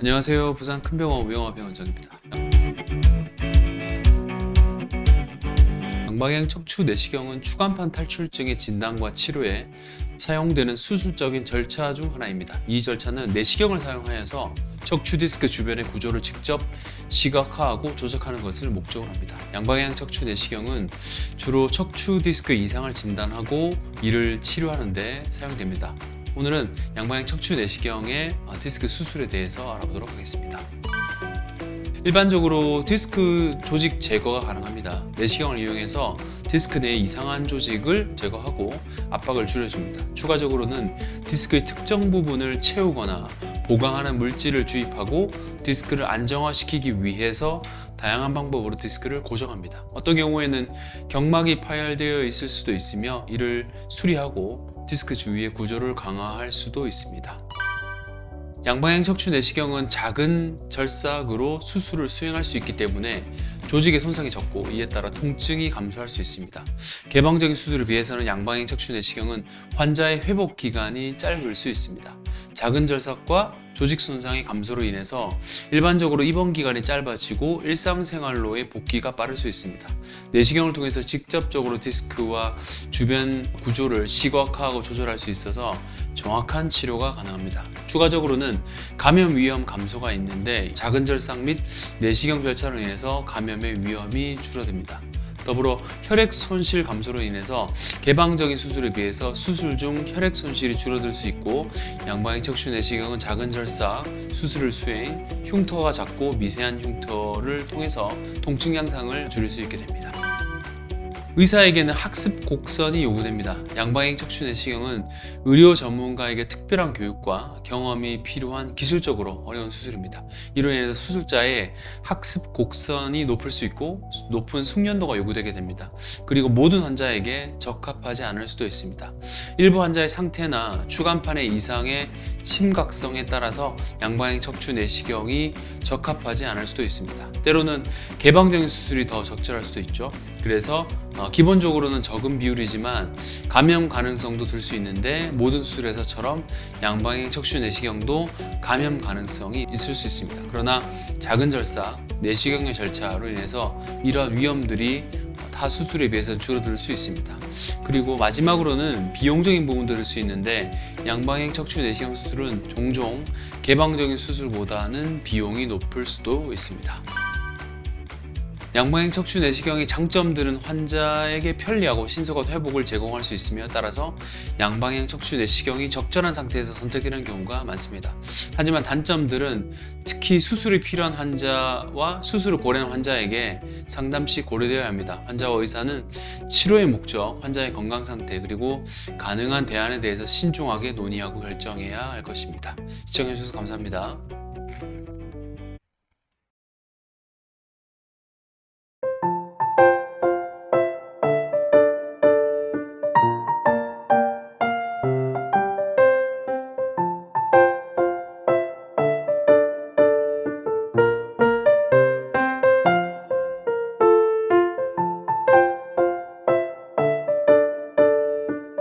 안녕하세요. 부산 큰병원 우영화 병원장입니다. 양방향 척추 내시경은 추간판 탈출증의 진단과 치료에 사용되는 수술적인 절차 중 하나입니다. 이 절차는 내시경을 사용하여서 척추 디스크 주변의 구조를 직접 시각화하고 조작하는 것을 목적으로 합니다. 양방향 척추 내시경은 주로 척추 디스크 이상을 진단하고 이를 치료하는 데 사용됩니다. 오늘은 양방향 척추 내시경의 어, 디스크 수술에 대해서 알아보도록 하겠습니다. 일반적으로 디스크 조직 제거가 가능합니다. 내시경을 이용해서 디스크 내 이상한 조직을 제거하고 압박을 줄여줍니다. 추가적으로는 디스크의 특정 부분을 채우거나 보강하는 물질을 주입하고 디스크를 안정화시키기 위해서 다양한 방법으로 디스크를 고정합니다. 어떤 경우에는 경막이 파열되어 있을 수도 있으며 이를 수리하고 디스크 주위의 구조를 강화할 수도 있습니다. 양방향 척추 내시경은 작은 절삭으로 수술을 수행할 수 있기 때문에 조직의 손상이 적고 이에 따라 통증이 감소할 수 있습니다. 개방적인 수술에 비해서는 양방향 척추 내시경은 환자의 회복 기간이 짧을 수 있습니다. 작은 절삭과 조직 손상의 감소로 인해서 일반적으로 입원 기간이 짧아지고 일상생활로의 복귀가 빠를 수 있습니다. 내시경을 통해서 직접적으로 디스크와 주변 구조를 시각화하고 조절할 수 있어서 정확한 치료가 가능합니다. 추가적으로는 감염 위험 감소가 있는데 작은 절삭 및 내시경 절차로 인해서 감염의 위험이 줄어듭니다. 더불어 혈액 손실 감소로 인해서 개방적인 수술에 비해서 수술 중 혈액 손실이 줄어들 수 있고 양방향 척추 내시경은 작은 절삭 수술을 수행 흉터가 작고 미세한 흉터를 통해서 통증 양상을 줄일 수 있게 됩니다. 의사에게는 학습 곡선이 요구됩니다. 양방향 척추 내시경은 의료 전문가에게 특별한 교육과 경험이 필요한 기술적으로 어려운 수술입니다. 이로 인해서 수술자의 학습 곡선이 높을 수 있고 높은 숙련도가 요구되게 됩니다. 그리고 모든 환자에게 적합하지 않을 수도 있습니다. 일부 환자의 상태나 추간판의 이상의 심각성에 따라서 양방향 척추 내시경이 적합하지 않을 수도 있습니다. 때로는 개방적인 수술이 더 적절할 수도 있죠. 그래서 어, 기본적으로는 적은 비율이지만 감염 가능성도 들 수 있는데 모든 수술에서처럼 양방향 척추 내시경도 감염 가능성이 있을 수 있습니다. 그러나 작은 절삭, 내시경의 절차로 인해서 이러한 위험들이 타 수술에 비해서 줄어들 수 있습니다. 그리고 마지막으로는 비용적인 부분도 들수 있는데 양방향 척추 내시경 수술은 종종 개방적인 수술보다는 비용이 높을 수도 있습니다. 양방향 척추 내시경의 장점들은 환자에게 편리하고 신속한 회복을 제공할 수 있으며 따라서 양방향 척추 내시경이 적절한 상태에서 선택되는 경우가 많습니다. 하지만 단점들은 특히 수술이 필요한 환자와 수술을 고려한 환자에게 상담 시 고려되어야 합니다. 환자와 의사는 치료의 목적, 환자의 건강 상태 그리고 가능한 대안에 대해서 신중하게 논의하고 결정해야 할 것입니다. 시청해주셔서 감사합니다.